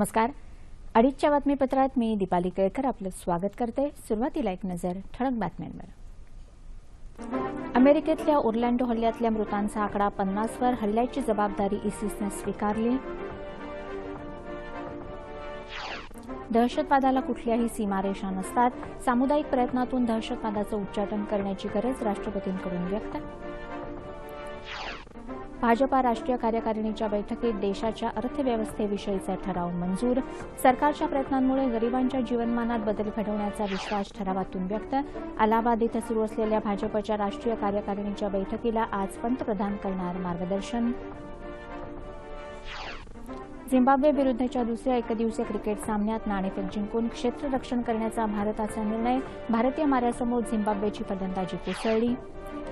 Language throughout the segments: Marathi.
नमस्कार. अडीचच्या बातमीपत्रात मी दीपाली केळकर आपलं स्वागत करते. सुरुवातीला एक नजर ठळक बातम्यांवर. अमेरिकेतल्या ओर्लँडो हल्ल्यातल्या मृतांचा आकडा पन्नासवर हल्ल्याची जबाबदारी इसिसनं स्वीकारली. दहशतवादाला कुठल्याही सीमारेषा नसतात. सामुदायिक प्रयत्नातून दहशतवादाचं उच्चाटन करण्याची गरज राष्ट्रपतींकडून व्यक्त भाजपा राष्ट्रीय कार्यकारिणीच्या बैठकीत देशाच्या अर्थव्यवस्थेविषयीचा ठराव मंजूर. सरकारच्या प्रयत्नांमुळे गरिबांच्या जीवनमानात बदल घडवण्याचा विश्वास ठरावातून व्यक्त. अलाहाबाद इथं सुरू असलेल्या भाजपच्या राष्ट्रीय कार्यकारिणीच्या बैठकीला आज पंतप्रधान करणार मार्गदर्शन. झिम्बाब्वे विरुद्धच्या दुसऱ्या एकदिवसीय क्रिकेट सामन्यात नाणेफेक जिंकून क्षेत्ररक्षण करण्याचा भारताचा निर्णय. भारतीय माऱ्यासमोर झिम्बाब्वेची फलंदाजी कोसळली.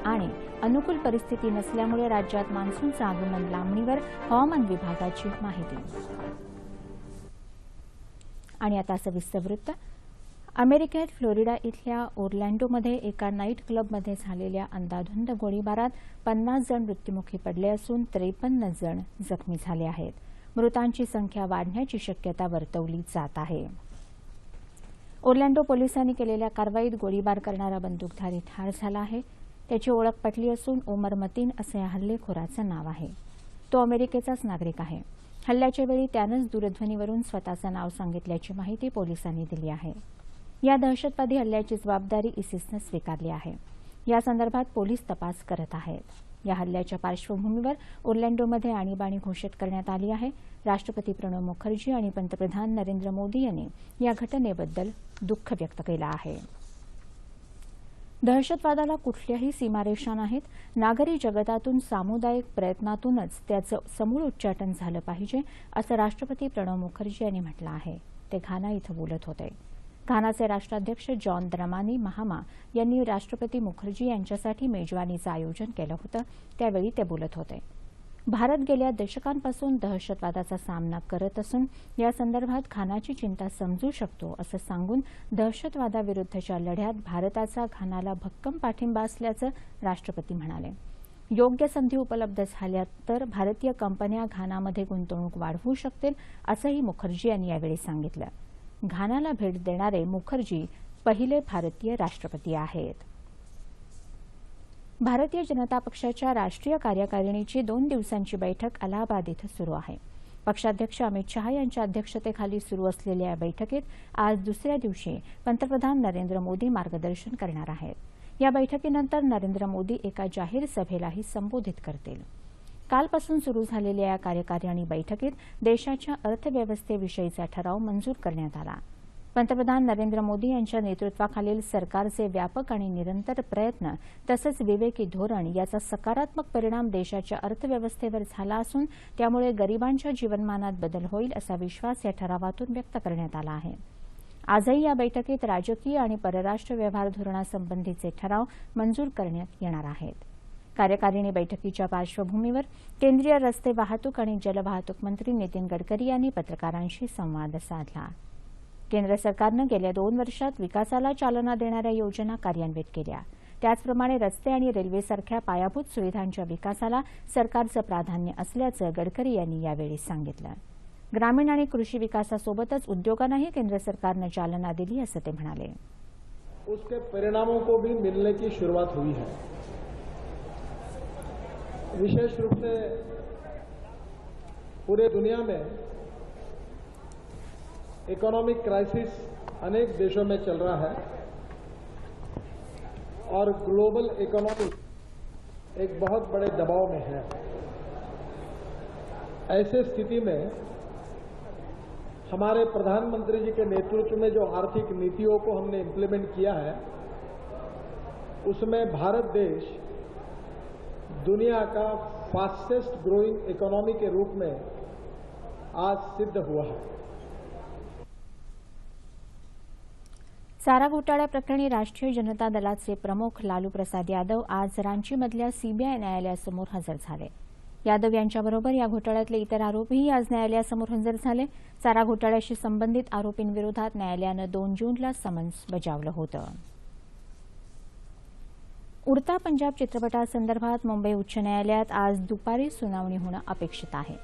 आणि अनुकूल परिस्थिती नसल्यामुळे राज्यात मान्सूनचं आगमन लांबणीवर हवामान विभागाची माहिती. आणि आता सविस्तर वृत्त. अमेरिकेत फ्लोरिडा इथल्या ओर्लँडोमध्ये एका नाईट क्लबमध्ये झालेल्या अंदाधुंद गोळीबारात पन्नास जण मृत्युमुखी पडले असून त्रेपन्न जण जखमी झाले आहेत. मृतांची संख्या वाढण्याची शक्यता वर्तवली जात आहे. ओर्लँडो पोलिसांनी केलेल्या कारवाईत गोळीबार करणारा बंदूकधारी ठार झाला आहे. त्याची ओळख पटली असून ओमर मतीन असं या हल्लेखोराचं नाव आहे. तो अमेरिकेचाच नागरिक आहे. हल्ल्याच्या वेळी त्यानंच दूरध्वनीवरून स्वतःचं नाव सांगितल्याची माहिती पोलिसांनी दिली आहे. या दहशतवादी हल्ल्याची जबाबदारी इसिसनं स्वीकारली आहे. या संदर्भात पोलीस तपास करत आहेत. या हल्ल्याच्या पार्श्वभूमीवर ओर्लँडोमध्ये आणीबाणी घोषित करण्यात आली आहे. राष्ट्रपती प्रणव मुखर्जी आणि पंतप्रधान नरेंद्र मोदी यांनी या घटनेबद्दल दुःख व्यक्त केलं आहे. दहशतवादाला कुठल्याही सीमारेषा नाहीत. नागरी जगतातून सामुदायिक प्रयत्नातूनच त्याचं समूळ उच्चाटन झालं पाहिजे असं राष्ट्रपती प्रणव मुखर्जी यांनी म्हटलं आहे. ते घाना इथं बोलत होते. घानाचे राष्ट्राध्यक्ष जॉन द्रमानी महामा यांनी राष्ट्रपती मुखर्जी यांच्यासाठी मेजवानीचं आयोजन केलं होतं. त्यावेळी ते बोलत होते. भारत गेल्या दशकांपासून दहशतवादाचा सामना करत असून या संदर्भात खानाची चिंता समजू शकतो असं सांगून दहशतवादाविरुद्धच्या लढ्यात भारताचा घानाला भक्कम पाठिंबा असल्याचं राष्ट्रपती म्हणाले. योग्य संधी उपलब्ध झाल्या तर भारतीय कंपन्या घानामध्ये गुंतवणूक वाढवू शकतील असंही मुखर्जी यांनी यावेळी सांगितलं. घानाला भेट देणारे मुखर्जी पहिले भारतीय राष्ट्रपती आहेत. भारतीय जनता पक्षाच्या राष्ट्रीय कार्यकारिणीची दोन दिवसांची बैठक अलाहाबाद इथं सुरू आहे. पक्षाध्यक्ष अमित शहा यांच्या अध्यक्षतेखाली सुरू असलेल्या या बैठकीत आज दुसऱ्या दिवशी पंतप्रधान नरेंद्र मोदी मार्गदर्शन करणार आहेत. या बैठकीनंतर नरेंद्र मोदी एका जाहीर सभेलाही संबोधित करतील. कालपासून सुरू झालेल्या या कार्यकारिणी बैठकीत देशाच्या अर्थव्यवस्थेविषयीचा ठराव मंजूर करण्यात आला. पंतप्रधान नरेंद्र मोदी यांच्या नेतृत्वाखालील सरकारचे व्यापक आणि निरंतर प्रयत्न तसंच विवेकी धोरण याचा सकारात्मक परिणाम देशाच्या अर्थव्यवस्थेवर झाला असून त्यामुळे गरिबांच्या जीवनमानात बदल होईल असा विश्वास या ठरावातून व्यक्त करण्यात आला आहे. आजही या बैठकीत राजकीय आणि परराष्ट्र व्यवहार धोरणासंबंधीचे ठराव मंजूर करण्यात येणार आहेत. कार्यकारिणी बैठकीच्या पार्श्वभूमीवर केंद्रीय रस्ते वाहतूक आणि जलवाहतूक मंत्री नितीन गडकरी यांनी पत्रकारांशी संवाद साधला. केंद्र सरकारनं गेल्या दोन वर्षात विकासाला चालना देणाऱ्या योजना कार्यान्वित केल्या. त्याचप्रमाणे रस्ते आणि रेल्वेसारख्या पायाभूत सुविधांच्या विकासाला सरकारचं प्राधान्य असल्याचं गडकरी यांनी यावेळी सांगितलं. ग्रामीण आणि कृषी विकासासोबतच उद्योगांनाही केंद्र सरकारनं चालना दिली असं ते म्हणाले. उसके परिणामों को भी मिलने की शुरुआत हुई है। विशेष रूप से पूरे दुनिया में इकोनॉमिक क्राइसिस अनेक देशों में चल रहा है और ग्लोबल इकोनॉमी एक बहुत बड़े दबाव में है। ऐसे स्थिति में हमारे प्रधानमंत्री जी के नेतृत्व में जो आर्थिक नीतियों को हमने इम्प्लीमेंट किया है, उसमें भारत देश दुनिया का फास्टेस्ट ग्रोइंग इकोनॉमी के रूप में आज सिद्ध हुआ है। चारा घोटाळ्याप्रकरणी राष्ट्रीय जनता दलाचे प्रमुख लालू प्रसाद यादव आज रांचीमधल्या सीबीआय न्यायालयासमोर हजर झाले. यादव यांच्याबरोबर या घोटाळ्यातले इतर आरोपीही आज न्यायालयासमोर हजर झाले. चारा घोटाळ्याशी संबंधित आरोपींविरोधात न्यायालयानं दोन जूनला समन्स बजावलं होतं. उडता पंजाब चित्रपटासंदर्भात मुंबई उच्च न्यायालयात आज दुपारी सुनावणी होणं अपेक्षित आहे.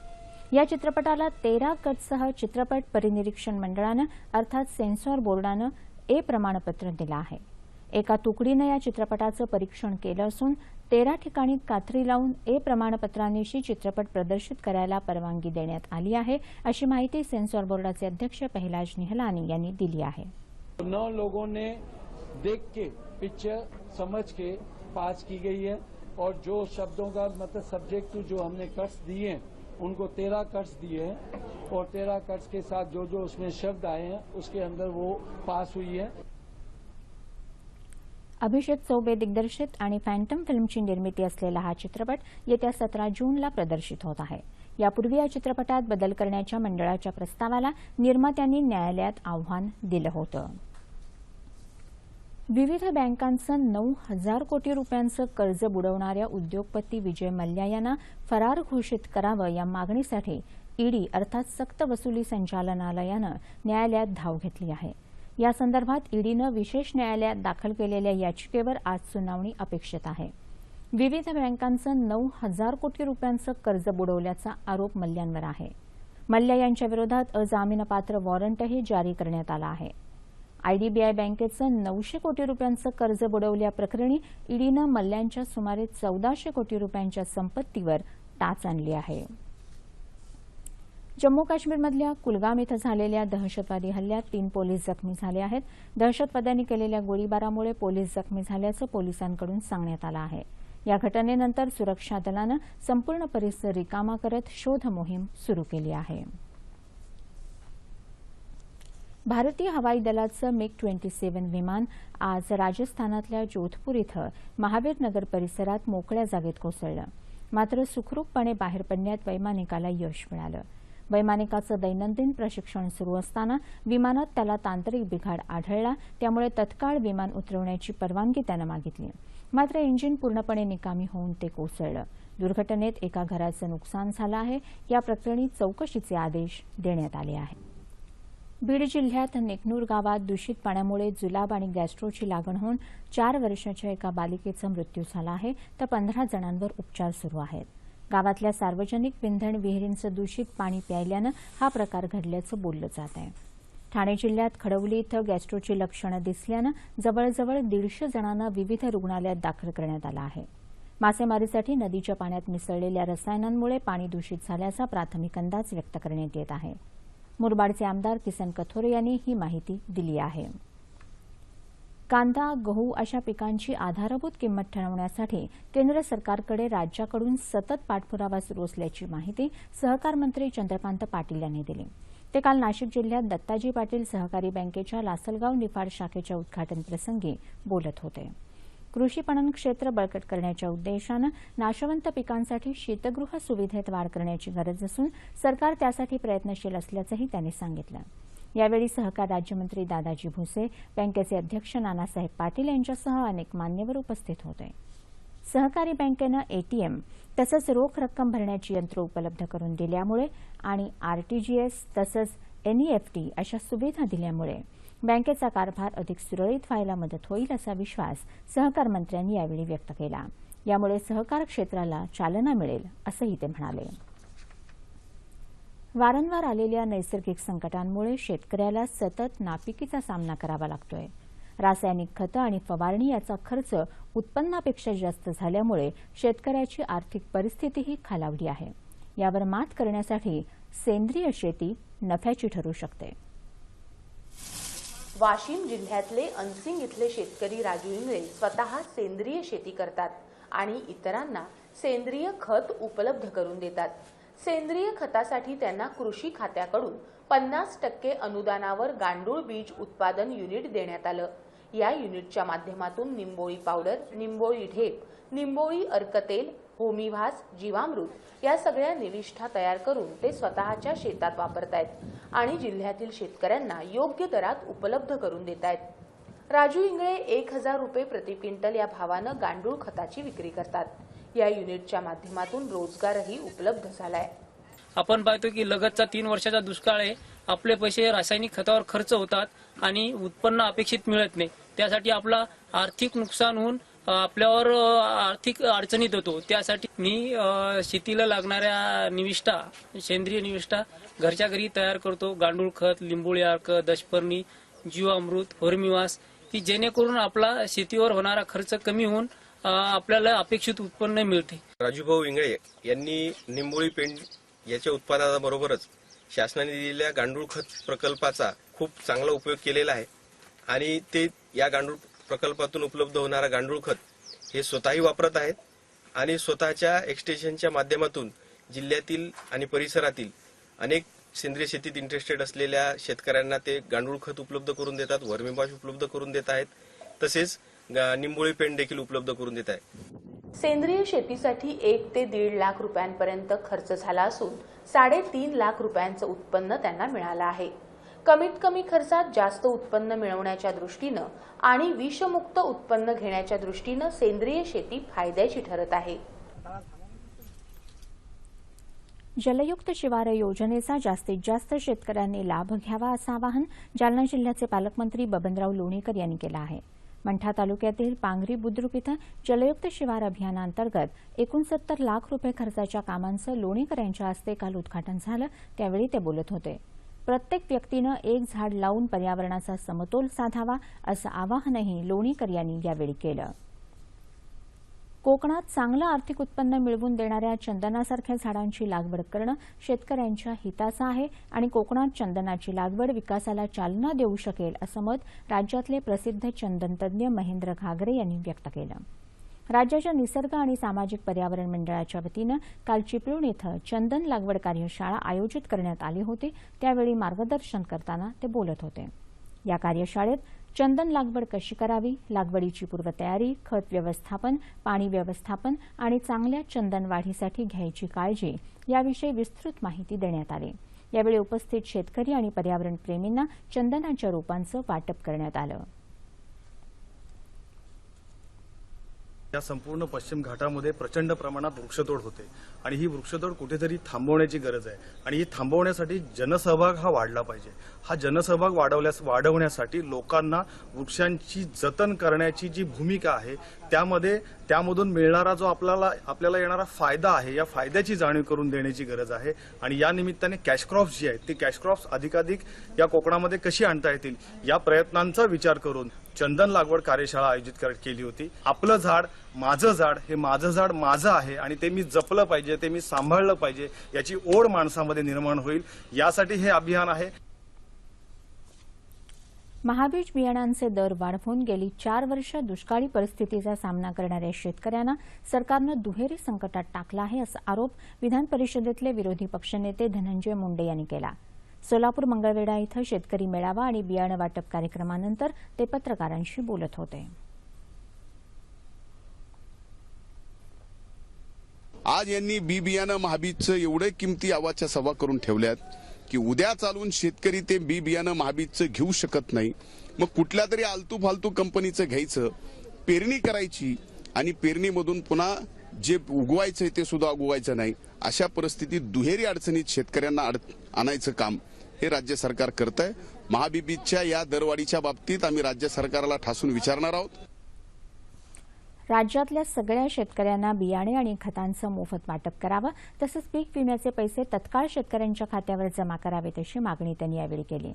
या चित्रपटाला तेरा कटसह चित्रपट परिनिरीक्षण मंडळानं अर्थात सेन्सॉर बोर्डानं ए प्रमाणपत्र दिलं आहे. एका तुकडीनं या चित्रपटाचं परीक्षण केलं असून तेरा ठिकाणी कात्री लावून ए प्रमाणपत्रांनीशी चित्रपट प्रदर्शित करायला परवानगी देण्यात आली आहे अशी माहिती सेन्सॉर बोर्डाचे अध्यक्ष पहिलाज निहलानी यांनी दिली आहे. नौ लोगों ने देख के पिक्चर समझ के पास की गई है और जो शब्दों का मतलब सब्जेक्ट जो हमने कट्स दिए हैं उनको तेरह कट्स दिए हैं और तेरह कट्स के साथ जो जो उसमें शब्द आए हैं उसके अंदर वो पास हुई है। अभिषेक चौबे दिग्दर्शित आणि फॅन्टम फिल्मची निर्मिती असलेला हा चित्रपट येत्या सतरा जूनला प्रदर्शित होत आहे. यापूर्वी या चित्रपटात बदल करण्याच्या मंडळाच्या प्रस्तावाला निर्मात्यांनी न्यायालयात आव्हान दिलं होतं. विविध बँकांचं नऊ हजार कोटी रुपयांचं कर्ज बुडवणाऱ्या उद्योगपती विजय मल्ल्या यांना फरार घोषित करावं या मागणीसाठी ईडी अर्थात सक्तवसुली संचालनालयानं न्यायालयात धाव घेतली आहे. या संदर्भात ईडीनं विशेष न्यायालयात दाखल केलेल्या याचिकेवर आज सुनावणी अपेक्षित आहे. विविध बँकांचं नऊ हजार कोटी रुपयांचं कर्ज बुडवल्याचा आरोप मल्ल्यांवर आहे. मल्ल्या यांच्या विरोधात अजामीनपात्र वॉरंटही जारी करण्यात आला आहे. आयडीबीआय बँकेचं नऊशे कोटी रुपयांचं कर्ज बुडवल्याप्रकरणी ईडीनं मल्ल्यांच्या सुमारे चौदाशे कोटी रुपयांच्या संपत्तीवर टाच आणली आहे. जम्मू काश्मीरमधल्या कुलगाम इथं झालेल्या दहशतवादी हल्ल्यात तीन पोलीस जखमी झाले आहेत. दहशतवाद्यांनी केलेल्या गोळीबारामुळे पोलीस जखमी झाल्याचं पोलिसांकडून सांगण्यात आलं आहे. या घटनेनंतर सुरक्षा दलानं संपूर्ण परिसर रिकामा करत शोध मोहीम सुरू केली आहे. भारतीय हवाई दलाचं मिग ट्वेंटी सेव्हन विमान आज राजस्थानातल्या जोधपूर इथं महावीर नगर परिसरात मोकळ्या जागेत कोसळलं. मात्र सुखरूपपणे बाहेर पडण्यात वैमानिकाला यश मिळालं. वैमानिकाचं दैनंदिन प्रशिक्षण सुरू असताना विमानात त्याला तांत्रिक बिघाड आढळला त्यामुळे तत्काळ विमान उतरवण्याची परवानगी त्यानं मागितली. मात्र इंजिन पूर्णपणे निकामी होऊन ते कोसळलं. दुर्घटनेत एका घराचं नुकसान झालं आहे या प्रकरणी चौकशीचे आदेश देण्यात आले आहेत. बीड जिल्ह्यात नेकनूर गावात दूषित पाण्यामुळे जुलाब आणि गॅस्ट्रोची लागण होऊन चार वर्षाच्या एका बालिकेचा मृत्यू झाला आहे. तर पंधरा जणांवर उपचार सुरू आहेत. गावातल्या सार्वजनिक विंधण विहिरींचं दूषित पाणी प्यायल्यानं हा प्रकार घडल्याचं बोललं जात आहे. ठाणे जिल्ह्यात खडवली इथं गॅस्ट्रोची लक्षणं दिसल्यानं जवळजवळ दीडशे जणांना विविध रुग्णालयात दाखल करण्यात आलं आहे. मासेमारीसाठी नदीच्या पाण्यात मिसळलेल्या रसायनांमुळे पाणी दूषित झाल्याचा प्राथमिक अंदाज व्यक्त करण्यात येत आहे. मुरबाडचे आमदार किसन कथोरे यांनी ही माहिती दिली आहे. कांदा गहू अशा पिकांची आधारभूत किंमत ठरवण्यासाठी केंद्र सरकारकडे राज्याकडून सतत पाठपुरावा सुरू असल्याची माहिती सहकार मंत्री चंद्रकांत पाटील यांनी दिली. ते काल नाशिक जिल्ह्यात दत्ताजी पाटील सहकारी बँकेच्या लासलगाव निफाड शाखेच्या उद्घाटनप्रसंगी बोलत होते. कृषी पणन क्षेत्र बळकट करण्याच्या उद्देशानं नाशवंत पिकांसाठी शीतगृह सुविधेत वाढ करण्याची गरज असून सरकार त्यासाठी प्रयत्नशील असल्याचंही त्यांनी सांगितलं. यावेळी सहकार राज्यमंत्री दादाजी भुसे बँकेचे अध्यक्ष नानासाहेब पाटील यांच्यासह अनेक मान्यवर उपस्थित होते. सहकारी बँकेनं एटीएम तसंच रोख रक्कम भरण्याची यंत्र उपलब्ध करून दिल्यामुळे आणि आरटीजीएस तसंच एनईएफटी अशा सुविधा दिल्यामुळे बँकेचा कारभार अधिक सुरळीत व्हायला मदत होईल असा विश्वास सहकार मंत्र्यांनी यावेळी व्यक्त केला. यामुळे सहकार क्षेत्राला चालना मिळेल असंही ते म्हणाले. वारंवार आलेल्या नैसर्गिक संकटांमुळे शेतकऱ्याला सतत नापिकीचा सामना करावा लागतोय. रासायनिक खतं आणि फवारणी याचा खर्च उत्पन्नापेक्षा जास्त झाल्यामुळे शेतकऱ्याची आर्थिक परिस्थितीही खालावली आहे. यावर मात करण्यासाठी सेंद्रिय शेती नफ्याची ठरू शकते. वाशिम जिल्ह्यातले अनसिंग इथले शेतकरी राजू इंगळे स्वतः सेंद्रिय शेती करतात आणि इतरांना सेंद्रिय खत उपलब्ध करून देतात. सेंद्रिय खतासाठी त्यांना कृषी खात्याकडून पन्नास टक्के अनुदानावर गांडूळ बीज उत्पादन युनिट देण्यात आलं. या युनिटच्या माध्यमातून निंबोळी पावडर निंबोळी ढेप निंबोळी अर्कतेल होमीभास जीवामृत या सगळ्या निविष्ठा तयार करून ते स्वतःच्या शेतात वापरतायत आणि जिल्ह्यातील शेतकऱ्यांना योग्य दरात उपलब्ध करून देत आहेत राजू इंगळे एक हजार रुपये प्रति क्विंटल या भावानं गांडूळ खताची विक्री करतात. या युनिटच्या माध्यमातून रोजगारही उपलब्ध झालाय. आपण पाहतो की लगतचा तीन वर्षाचा दुष्काळ आहे. आपले पैसे रासायनिक खतावर खर्च होतात आणि उत्पन्न अपेक्षित मिळत नाही. त्यासाठी आपला आर्थिक नुकसान होऊन आपल्यावर आर्थिक अडचणीत होतो. त्यासाठी मी शेतीला लागणाऱ्या निविष्ठा सेंद्रिय निविष्ठा घरच्या घरी तयार करतो. गांडूळ खत लिंबोळी अर्क दशपर्णी जीवामृत होरमिवास की जेणेकरून आपला शेतीवर होणारा खर्च कमी होऊन आपल्याला अपेक्षित उत्पन्न मिळते. राजूभाऊ इंगळे यांनी निंबोळी पेंड याच्या उत्पादनाबरोबरच शासनाने दिलेल्या गांडूळ खत प्रकल्पाचा खूप चांगला उपयोग केलेला आहे. आणि ते या गांडूळ प्रकल्पातून उपलब्ध होणारा गांडूळ खत हे स्वतःही वापरत आहेत आणि स्वतःच्या एक्सटेन्शनच्या माध्यमातून जिल्ह्यातील आणि परिसरातील अनेक सेंद्रिय शेतीत इंटरेस्टेड असलेल्या शेतकऱ्यांना ते गांडूळ खत उपलब्ध करून देतात वर्मीबाश उपलब्ध करून देत आहेत तसेच निंबोळी पेंड देखील उपलब्ध करून देत आहेत. सेंद्रिय शेतीसाठी एक ते दीड लाख रुपयांपर्यंत खर्च झाला असून साडेतीन लाख रुपयांचं उत्पन्न त्यांना मिळालं आहे. कमीत कमी खर्चात जास्त उत्पन्न मिळवण्याच्या दृष्टीनं आणि विषमुक्त उत्पन्न घेण्याच्या दृष्टीनं सेंद्रिय शेती फायद्याची ठरत आहे. जलयुक्त शिवार योजनेचा जास्तीत जास्त शेतकऱ्यांनी लाभ घ्यावा असं आवाहन जालना जिल्ह्याचे पालकमंत्री बबनराव लोणीकर यांनी केलं आहे. मंठा तालुक्यातील पांगरी बुद्रुक इथं जलयुक्त शिवार अभियानांतर्गत एकोणसत्तर लाख रुपये खर्चाच्या कामांचं लोणीकर यांच्या हस्ते काल उद्घाटन झालं त्यावेळी ते बोलत होते. प्रत्येक व्यक्तीनं एक झाड लावून पर्यावरणाचा समतोल साधावा असं आवाहनही लोणीकर यांनी यावेळी केलं. कोकणात चांगलं आर्थिक उत्पन्न मिळवून देणाऱ्या चंदनासारख्या झाडांची लागवड करणं शेतकऱ्यांच्या हिताचं आहे आणि कोकणात चंदनाची लागवड विकासाला चालना देऊ शकेल असं मत राज्यातले प्रसिद्ध चंदनतज्ञ महेंद्र घागरे यांनी व्यक्त केलं. राज्याच्या निसर्ग आणि सामाजिक पर्यावरण मंडळाच्या वतीनं काल चिपळूण इथं चंदन लागवड कार्यशाळा आयोजित करण्यात आली होती. त्यावेळी मार्गदर्शन करताना ते बोलत होते. या कार्यशाळेत चंदन लागवड कशी करावी लागवडीची पूर्वतयारी खत व्यवस्थापन पाणी व्यवस्थापन आणि चांगल्या चंदन वाढीसाठी घ्यायची काळजी याविषयी विस्तृत माहिती देण्यात आली. यावेळी उपस्थित शेतकरी आणि पर्यावरण प्रेमींना चंदनाच्या रोपांचं वाटप करण्यात आलं. या संपूर्ण पश्चिम घाटामध्ये प्रचंड प्रमाणात वृक्षतोड होते. आणि ही वृक्षतोड कुठेतरी थांबवण्याची गरज आहे. आणि ही थांबवण्यासाठी जनसहभाग हा वाढला पाहिजे. हा जनसहभाग वाढवल्यास वाढवण्यासाठी लोकांना वृक्षांची जतन करण्याची जी भूमिका आहे त्यामध्ये त्यामधून मिळणारा जो आपल्याला आपल्याला येणारा फायदा आहे या फायद्याची जाणीव करून देण्याची गरज आहे आणि या निमित्ताने कॅश क्रॉप्स जी आहेत ती कॅश क्रॉप्स अधिकाधिक या कोकणामध्ये कशी आणता येतील या प्रयत्नांचा विचार करून चंदन लागवड कार्यशाळा आयोजित कर- केली होती. आपलं झाड माझं झाड हे माझं झाड माझं आहे आणि ते मी जपलं पाहिजे ते मी सांभाळलं पाहिजे याची ओढ माणसामध्ये निर्माण होईल यासाठी हे अभियान आहे. महाबीज बियाणांचे दर वाढवून गेली चार वर्ष दुष्काळी परिस्थितीचा सामना करणाऱ्या शेतकऱ्यांना सरकारनं दुहेरी संकटात टाकलं आहे असा आरोप विधान परिषदेतले विरोधी पक्षनेते धनंजय मुंडे यांनी केला. सोलापूर मंगळवेढा इथं शेतकरी मेळावा आणि बियाणं वाटप कार्यक्रमानंतर ते पत्रकारांशी बोलत होते. आज यांनी बी बियाणं महाबीजचं एवढे किमती आवाजच्या सभा करून ठेवल्यात की उद्या चालून शेतकरी ते बी बियाणं महाबीजचं घेऊ शकत नाही. मग कुठल्या तरी आलतू फालतू कंपनीचं घ्यायचं पेरणी करायची आणि पेरणीमधून पुन्हा जे उगवायचंय ते सुद्धा उगवायचं नाही. अशा परिस्थितीत दुहेरी अडचणीत शेतकऱ्यांना अड- आणायचं काम हे राज्य सरकार करत आहे महाबीबीच्या या दरवाढीच्या बाबतीत आम्ही राज्य सरकारला ठासून विचारणार आहोत. राज्यातल्या सगळ्या शेतकऱ्यांना बियाणे आणि खतांचं मोफत वाटप करावं तसंच पीक विम्याचे पैसे तत्काळ शेतकऱ्यांच्या खात्यावर जमा करावेत अशी मागणी त्यांनी यावेळी केली.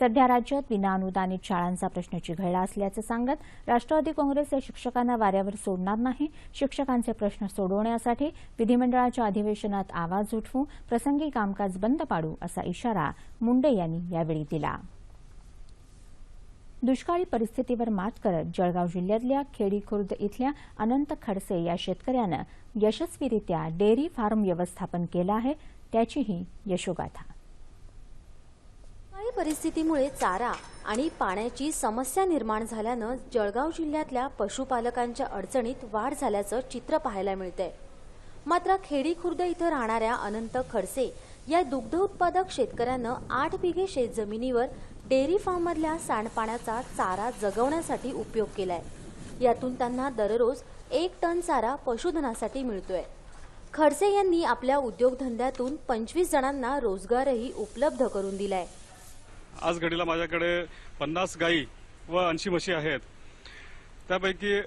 सध्या राज्यात विनाअनुदानित शाळांचा प्रश्न चिघळला असल्याचं सांगत राष्ट्रवादी काँग्रेस या शिक्षकांना वाऱ्यावर सोडणार नाही शिक्षकांचे प्रश्न सोडवण्यासाठी विधिमंडळाच्या अधिवेशनात आवाज उठवू प्रसंगी कामकाज बंद पाडू असा इशारा मुंडे यांनी यावेळी दिला. दुष्काळी परिस्थितीवर मात करत जळगाव जिल्ह्यातल्या खेडीखुर्द इथल्या अनंत खडसे या शेतकऱ्यानं यशस्वीरित्या डेअरी फार्म व्यवस्थापन केलं आहे. त्याचीही यशोगाथा. दुष्काळी परिस्थितीमुळे चारा आणि पाण्याची समस्या निर्माण झाल्यानं जळगाव जिल्ह्यातल्या पशुपालकांच्या अडचणीत वाढ झाल्याचं चित्र पाहायला मिळतंय. मात्र खेडीखुर्द इथं राहणाऱ्या अनंत खडसे या दुग्ध उत्पादक शेतकऱ्यानं आठ बिघे शेतजमिनीवर डेअरी फार्ममधल्या सांडपाण्याचा चारा जगवण्यासाठी उपयोग केलाय. यातून त्यांना दररोज एक टन चारा पशुधनासाठी मिळतोय. खडसे यांनी आपल्या उद्योगधंद्यातून पंचवीस जणांना रोजगारही उपलब्ध करून दिलाय. आज घडीला माझ्याकडे पन्नास गायी व ऐंशी म्हशी आहेत. त्यापैकी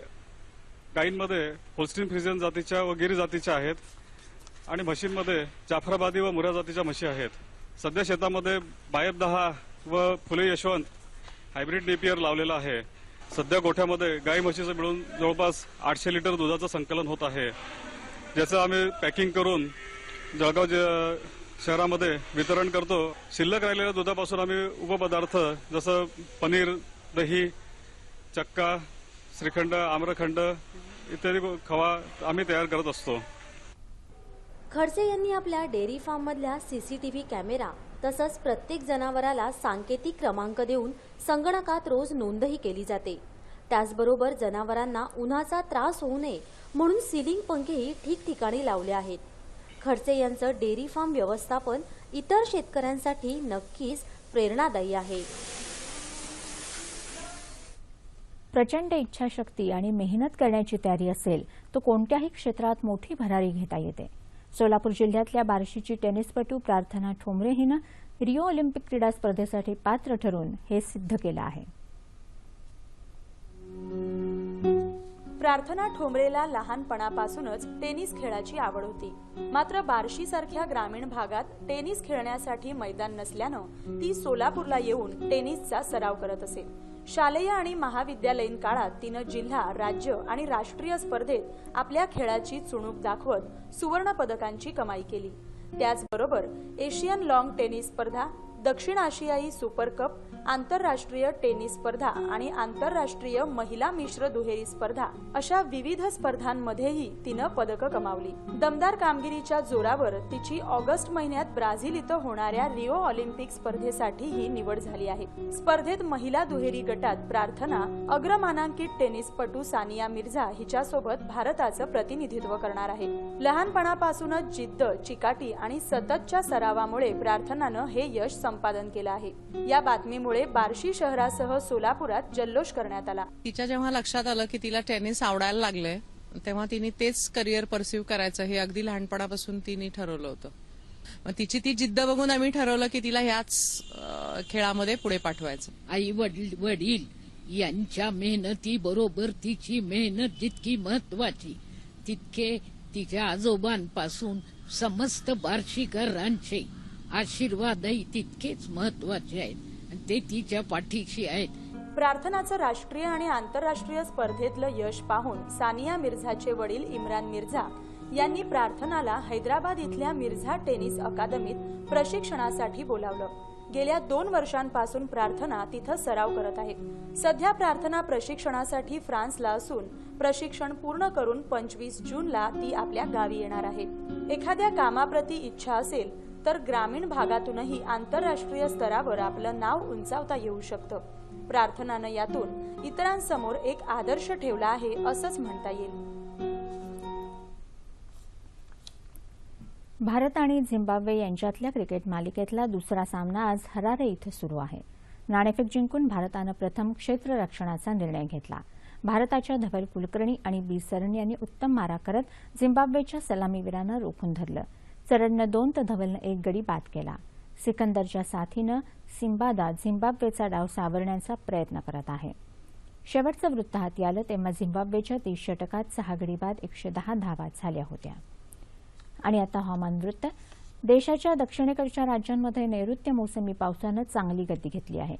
गायींमध्ये होल्स्टीन फ्रिजन जातीच्या व गिरी जातीच्या आहेत आणि म्हशींमध्ये जाफराबादी व मुरा जातीच्या म्हशी आहेत. सध्या शेतामध्ये बायब दहा व फुले यशवंत हायब्रिड नेपियर लावलेला आहे. सध्या गोठ्यामध्ये गाई म्हशीचं मिळून जवळपास आठशे लिटर दुधाचं संकलन होत आहे. ज्याचं आम्ही पॅकिंग करून जळगाव ज- शहरामध्ये वितरण करतो. शिल्लक राहिलेल्या दुधापासून आम्ही उपपदार्थ जसं पनीर दही चक्का श्रीखंड आम्रखंड इत्यादी खवा आम्ही तयार करत असतो. खडसे यांनी आपल्या डेअरी फार्ममधल्या सीसीटीव्ही कॅमेरा तसंच प्रत्येक जनावराला सांकेतिक क्रमांक देऊन संगणकात रोज नोंदही केली जाते. त्याचबरोबर जनावरांना उन्हाचा त्रास होऊ नये म्हणून सिलिंग पंखेही ठिकठिकाणी लावले आहेत. खडसे यांचं डेअरी फार्म व्यवस्थापन इतर शेतकऱ्यांसाठी नक्कीच प्रेरणादायी आहे. प्रचंड इच्छाशक्ती आणि मेहनत करण्याची तयारी असेल तो कोणत्याही क्षेत्रात मोठी भरारी घेता येते. सोलापूर जिल्ह्यातल्या बार्शीची टेनिसपटू प्रार्थना ठोंबरे हिनं रिओ ऑलिम्पिक क्रीडा स्पर्धेसाठी पात्र ठरून हे सिद्ध केलं आहे. प्रार्थना ठोंबरेला लहानपणापासूनच टेनिस खेळाची आवड होती. मात्र बार्शीसारख्या ग्रामीण भागात टेनिस खेळण्यासाठी मैदान नसल्यानं ती सोलापूरला येऊन टेनिसचा सराव करत असे. शालेय आणि महाविद्यालयीन काळात तिनं जिल्हा राज्य आणि राष्ट्रीय स्पर्धेत आपल्या खेळाची चुणूक दाखवत सुवर्ण पदकांची कमाई केली. त्याचबरोबर एशियन लॉंग टेनिस स्पर्धा दक्षिण आशियाई सुपर कप आंतरराष्ट्रीय टेनिस स्पर्धा आणि आंतरराष्ट्रीय महिला मिश्र दुहेरी स्पर्धा अशा विविध स्पर्धांमध्येही तिनं पदकं कमावली. दमदार कामगिरीच्या जोरावर तिची ऑगस्ट महिन्यात ब्राझील इथं होणाऱ्या रिओ ऑलिम्पिक स्पर्धेसाठी ही निवड झाली आहे. स्पर्धेत महिला दुहेरी गटात प्रार्थना अग्रमानांकित टेनिसपटू सानिया मिर्झा हिच्यासोबत भारताचं प्रतिनिधित्व करणार आहे. लहानपणापासूनच जिद्द चिकाटी आणि सततच्या सरावामुळे प्रार्थनानं हे यश संपादन केलं आहे. या बातमीमुळे बार्शी शहरासह सोलापुरात जल्लोष करण्यात आला. तिच्या जेव्हा लक्षात आलं की तिला टेनिस आवडायला लागलंय तेव्हा तिने तेच करिअर परस्यू करायचं हे अगदी लहानपणापासून तिने ठरवलं होतं. मग तिची ती जिद्द बघून आम्ही ठरवलं की तिला ह्याच खेळामध्ये पुढे पाठवायचं. आई वडील वडील यांच्या मेहनती बरोबर तिची मेहनत जितकी महत्वाची तितके तिच्या आजोबांपासून समस्त बार्शीकरांचे आशीर्वादही तितकेच महत्त्वाचे आहेत. ते तिच्या पाठीशी आहेत. प्रार्थनाचं राष्ट्रीय आणि आंतरराष्ट्रीय स्पर्धेतलं यश पाहून सानिया मिर्झाचे वडील इम्रान मिर्झा यांनी प्रार्थनाला हैदराबाद इथल्या मिर्झा टेनिस अकादमीत प्रशिक्षणासाठी बोलावलं. गेल्या दोन वर्षांपासून प्रार्थना तिथं सराव करत आहे. सध्या प्रार्थना प्रशिक्षणासाठी फ्रान्सला असून प्रशिक्षण पूर्ण करून पंचवीस जूनला ती आपल्या गावी येणार आहे. एखाद्या कामाप्रती इच्छा असेल तर ग्रामीण भागातूनही आंतरराष्ट्रीय स्तरावर आपलं नाव उंचावता येऊ शकतं. प्रार्थनानं यातून इतरांसमोर एक आदर्श ठेवला आहे असंच म्हणता येईल. भारत आणि झिम्बाब्वे यांच्यातल्या क्रिकेट मालिकेतला दुसरा सामना आज हरारे इथं सुरू आहे. नाणेफेक जिंकून भारतानं प्रथम क्षेत्ररक्षणाचा निर्णय घेतला. भारताच्या धवल कुलकर्णी आणि बी सरन यांनी उत्तम मारा करत झिम्बाब्वेच्या सलामीवीरानं रोखून धरलं. चरणनं दोन तर धवलनं एक गडी बाद केला. सिकंदरच्या साथीनं सिम्बादा झिम्बाब्वेचा डाव सावरण्याचा प्रयत्न करत आहे. शेवटचं वृत्त हाती आलं तेव्हा झिम्बाब्वेच्या तीस षटकात सहा गडी बाद एकशे दहा धावा झाल्या होत्या. आणि आता हवामान वृत्त. देशाच्या दक्षिणेकडच्या राज्यांमध्ये नैऋत्य मोसमी पावसानं चांगली गती घेतली आहे.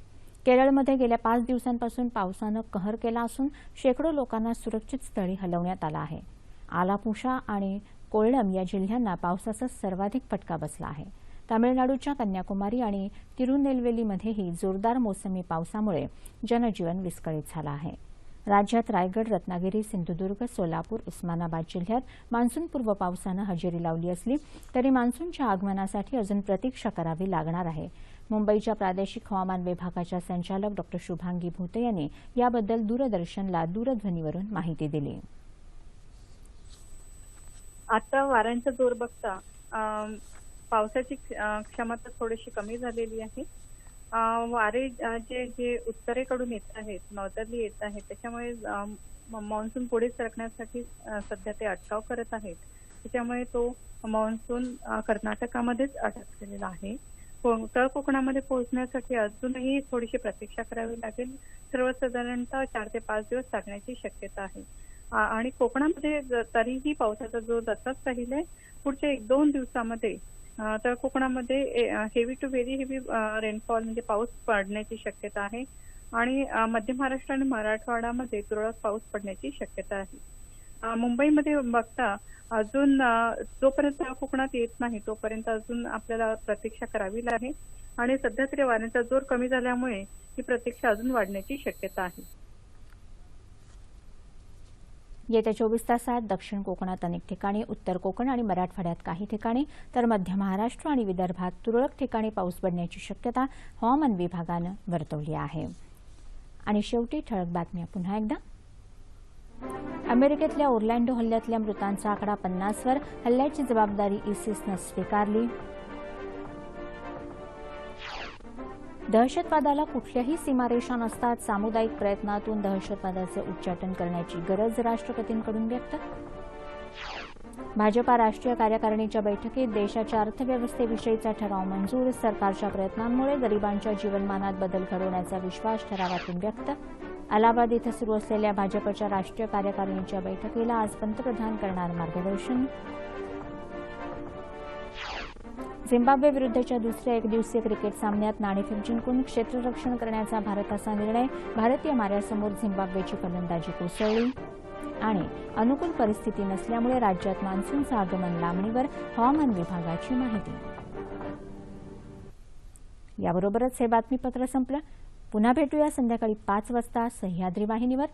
केरळमध्ये गेल्या पाच दिवसांपासून पावसानं कहर केला असून शेकडो लोकांना सुरक्षित स्थळी हलवण्यात आलं आहे. आलापुषा आणि कोल्लम या जिल्ह्यांना पावसाचा सर्वाधिक फटका बसला आहे. तामिळनाडूच्या कन्याकुमारी आणि तिरुनेलवेलीमध्येही जोरदार मोसमी पावसामुळे जनजीवन विस्कळीत झालं आहे. राज्यात रायगड रत्नागिरी सिंधुदुर्ग सोलापूर उस्मानाबाद जिल्ह्यात मान्सूनपूर्व पावसानं हजेरी लावली असली तरी मान्सूनच्या आगमनासाठी अजून प्रतीक्षा करावी लागणार आहे. मुंबईच्या प्रादेशिक हवामान विभागाच्या संचालक डॉ शुभांगी भुते यांनी याबद्दल दूरदर्शनला दूरध्वनीवरून माहिती दिली. आता वाऱ्यांचा जोर बघता पावसाची क्षमता थोडीशी कमी झालेली आहे. वारे जे जे उत्तरेकडून येत आहेत नॉर्दरली येत आहेत त्याच्यामुळे मान्सून पुढे सरकण्यासाठी सध्या ते अटकाव करत आहेत. त्याच्यामुळे तो मान्सून कर्नाटकामध्येच अटकलेला आहे. उत्तर कोकणामध्ये पोहोचण्यासाठी अजूनही थोडीशी प्रतीक्षा करावी लागेल. सर्वसाधारणतः चार ते पाच दिवस लागण्याची शक्यता आहे. आणि कोकणामध्ये तरीही पावसाचा जोर तसाच राहील आहे पुढच्या एक दोन दिवसामध्ये तर कोकणामध्ये heavy to very heavy rainfall म्हणजे पाऊस पडण्याची शक्यता आहे. आणि मध्य महाराष्ट्र आणि मराठवाड्यामध्ये तुरळक पाऊस पडण्याची शक्यता आहे. मुंबईमध्ये बघता अजून जोपर्यंत कोकणात येत नाही तोपर्यंत अजून आपल्याला प्रतीक्षा करावी लागेल. आणि सध्या तरी वाऱ्यांचा जोर कमी झाल्यामुळे ही प्रतीक्षा अजून वाढण्याची शक्यता आहे. येत्या चोवीस तासात दक्षिण कोकणात अनेक ठिकाणी उत्तर कोकण आणि मराठवाड्यात काही ठिकाणी तर मध्य महाराष्ट्र आणि विदर्भात तुरळक ठिकाणी पाऊस पडण्याची शक्यता हवामान विभागानं वर्तवली आहे. आणि शेवटी ठळक बातम्या. पुन्हा एकदा. अमेरिकेतल्या ओर्लँडो हल्ल्यातल्या मृतांचा आकडा पन्नासवर. हल्ल्याची जबाबदारी इसिसनं स्वीकारली. दहशतवादाला कुठल्याही सीमारेषा नसतात. सामुदायिक प्रयत्नातून दहशतवादाचे उच्चाटन करण्याची गरज राष्ट्रपतींकडून व्यक्त भाजपा राष्ट्रीय कार्यकारिणीच्या बैठकीत देशाच्या अर्थव्यवस्थेविषयीचा ठराव मंजूर सरकारच्या प्रयत्नांमुळे गरिबांच्या जीवनमानात बदल घडवण्याचा विश्वास ठरावातून व्यक्त. अलाहाबाद इथं सुरू असलेल्या भाजपच्या राष्ट्रीय कार्यकारिणीच्या बैठकीला आज पंतप्रधान करणार मार्गदर्शन. झिम्बाब्वे विरुद्धच्या दुसऱ्या एकदिवसीय क्रिकेट सामन्यात नाणेफेक जिंकून क्षेत्ररक्षण करण्याचा भारताचा निर्णय भारतीय माऱ्यासमोर झिम्बाब्वेची फलंदाजी कोसळली. आणि अनुकूल परिस्थिती नसल्यामुळे राज्यात मान्सूनचं आगमन लांबणीवर हवामान विभागाची माहिती. याबरोबरच हे बातमीपत्र संपलं. पुन्हा भेटूया संध्याकाळी पाच वाजता सह्याद्री वाहिनीवर.